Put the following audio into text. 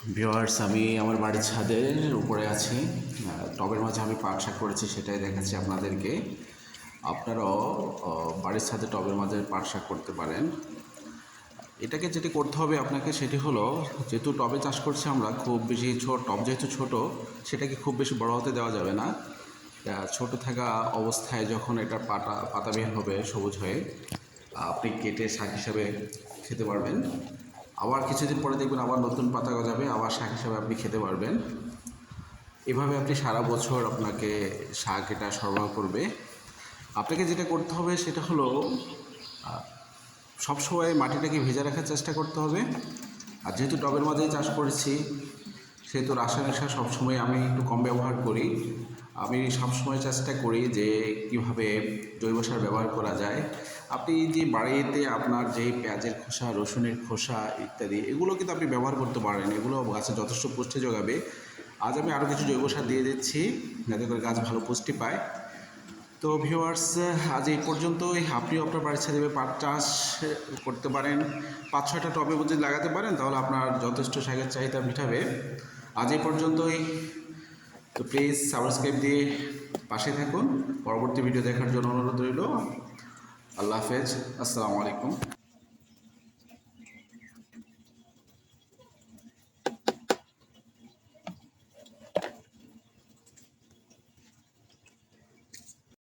Viewers আমি আমার বাড়ির ছাদের উপরে আছি। টবের মাঝে আমি পাট শাক করেছি, সেটাই দেখাচ্ছি আপনাদেরকে। আপনারাও বাড়ির ছাদে টবের মাঝে পাট শাক করতে পারেন। এটাকে যেটি করতে হবে আপনাকে, সেটি হলো, যেহেতু টবে চাষ করছি আমরা, খুব বেশি ছোট, টব যেহেতু ছোট, সেটাকে খুব বেশি বড় হতে দেওয়া যাবে না। ছোট থাকা অবস্থায় যখন এটা পাতা পাতা বের হবে সবুজ হয়ে, আপনি কেটে শাক হিসাবে খেতে পারবেন। আবার কিছুদিন পরে দেখবেন আবার নতুন পাতা গজাবে, আবার শাক হিসাবে আপনি খেতে পারবেন। এভাবে আপনি সারা বছর আপনাকে শাক এটা সরবরাহ করবে। আপনাকে যেটা করতে হবে সেটা হলো সবসময় মাটিটাকে ভেজে রাখার চেষ্টা করতে হবে। আর যেহেতু টবের মাঝেই চাষ করেছি, সেহেতু রাসায়নিক সার সবসময় আমি একটু কম ব্যবহার করি। আমি সবসময় চেষ্টা করি যে কীভাবে জৈব সার ব্যবহার করা যায়। আপনি যে বাড়িতে আপনার যে পেঁয়াজের খোসা, রসুনের খোসা ইত্যাদি, এগুলো কিন্তু আপনি ব্যবহার করতে পারেন। এগুলো গাছে যথেষ্ট পুষ্টি যোগাবে। আজ আমি আরও কিছু জৈব সার দিয়ে দিচ্ছি যাতে করে গাছ ভালো পুষ্টি পায়। তো ভিউয়ার্স আজ এই পর্যন্তই। আপনিও আপনার বাড়ির ছাদে পাট চাষ করতে পারেন, পাঁচ ছয়টা টবে যদি লাগাতে পারেন, তাহলে আপনার যথেষ্ট শাকের চাহিদা মিটাবে। আজ এই পর্যন্তই। তো প্লিজ সাবস্ক্রাইব দিয়ে পাশে থাকুন। পরবর্তী ভিডিও দেখার জন্য অনুরোধ রইল। আল্লাহ হাফেজ। আসসালামু আলাইকুম।